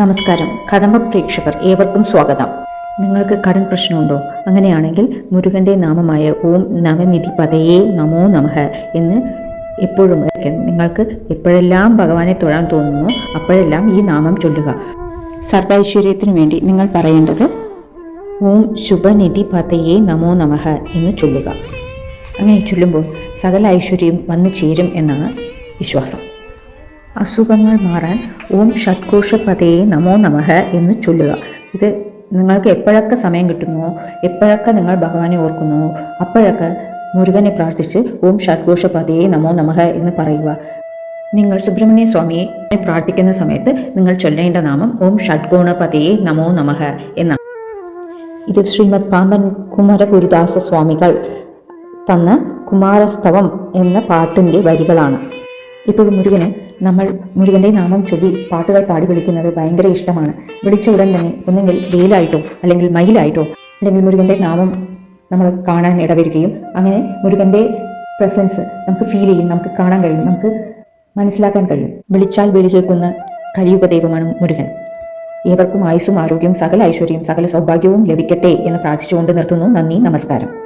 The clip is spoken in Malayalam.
നമസ്കാരം. കദംബ പ്രേക്ഷകർ ഏവർക്കും സ്വാഗതം. നിങ്ങൾക്ക് കടൻ പ്രശ്നമുണ്ടോ? അങ്ങനെയാണെങ്കിൽ മുരുകന്റെ നാമമായ ഓം നവനിധി പതയേ നമോ നമഃ എന്ന് എപ്പോഴും നിങ്ങൾക്ക് എപ്പോഴെല്ലാം ഭഗവാനെ തൊഴാൻ തോന്നുന്നു അപ്പോഴെല്ലാം ഈ നാമം ചൊല്ലുക. സർവൈശ്വര്യത്തിനു വേണ്ടി നിങ്ങൾ പറയേണ്ടത് ഓം ശുഭനിധി പതയേ നമോ നമഃ എന്ന് ചൊല്ലുക. അങ്ങനെ ചൊല്ലുമ്പോൾ സകല ഐശ്വര്യം വന്നു ചേരും എന്നാണ് വിശ്വാസം. അസുഖങ്ങൾ മാറാൻ ഓം ഷഡ്കോശപതയെ നമോ നമഃ എന്ന് ചൊല്ലുക. ഇത് നിങ്ങൾക്ക് എപ്പോഴൊക്കെ സമയം കിട്ടുന്നുവോ എപ്പോഴൊക്കെ നിങ്ങൾ ഭഗവാനെ ഓർക്കുന്നുവോ അപ്പോഴൊക്കെ മുരുകനെ പ്രാർത്ഥിച്ച് ഓം ഷഡ്ഘോഷപതയെ നമോ നമഃ എന്ന് പറയുക. നിങ്ങൾ സുബ്രഹ്മണ്യ സ്വാമിയെ പ്രാർത്ഥിക്കുന്ന സമയത്ത് നിങ്ങൾ ചൊല്ലേണ്ട നാമം ഓം ഷഡ്ഗോണപതയെ നമോ നമഃ എന്നാണ്. ഇത് ശ്രീമദ് പാമ്പൻ കുമരഗുരുദാസ സ്വാമികൾ തന്ന കുമാരസ്തവം എന്ന പാട്ടിന്റെ വരികളാണ്. ഇപ്പോൾ മുരുകന് നമ്മൾ മുരുകന്റെ നാമം ചൊല്ലി പാട്ടുകൾ പാടി വിളിക്കുന്നത് ഭയങ്കര ഇഷ്ടമാണ്. വിളിച്ച ഉടൻ തന്നെ ഒന്നെങ്കിൽ വെയിലായിട്ടോ അല്ലെങ്കിൽ മയിലായിട്ടോ അല്ലെങ്കിൽ മുരുകന്റെ നാമം നമ്മൾ കാണാൻ ഇടവരികയും അങ്ങനെ മുരുകന്റെ പ്രസൻസ് നമുക്ക് ഫീൽ ചെയ്യും നമുക്ക് കാണാൻ കഴിയും നമുക്ക് മനസ്സിലാക്കാൻ കഴിയും. വിളിച്ചാൽ വിളി കേൾക്കുന്ന കലിയുഗ ദൈവമാണ് മുരുകൻ. ഏവർക്കും ആയുസ്സും ആരോഗ്യവും സകല ഐശ്വര്യവും സകല സൗഭാഗ്യവും ലഭിക്കട്ടെ എന്ന് പ്രാർത്ഥിച്ചുകൊണ്ട് നിർത്തുന്നു. നന്ദി നമസ്കാരം.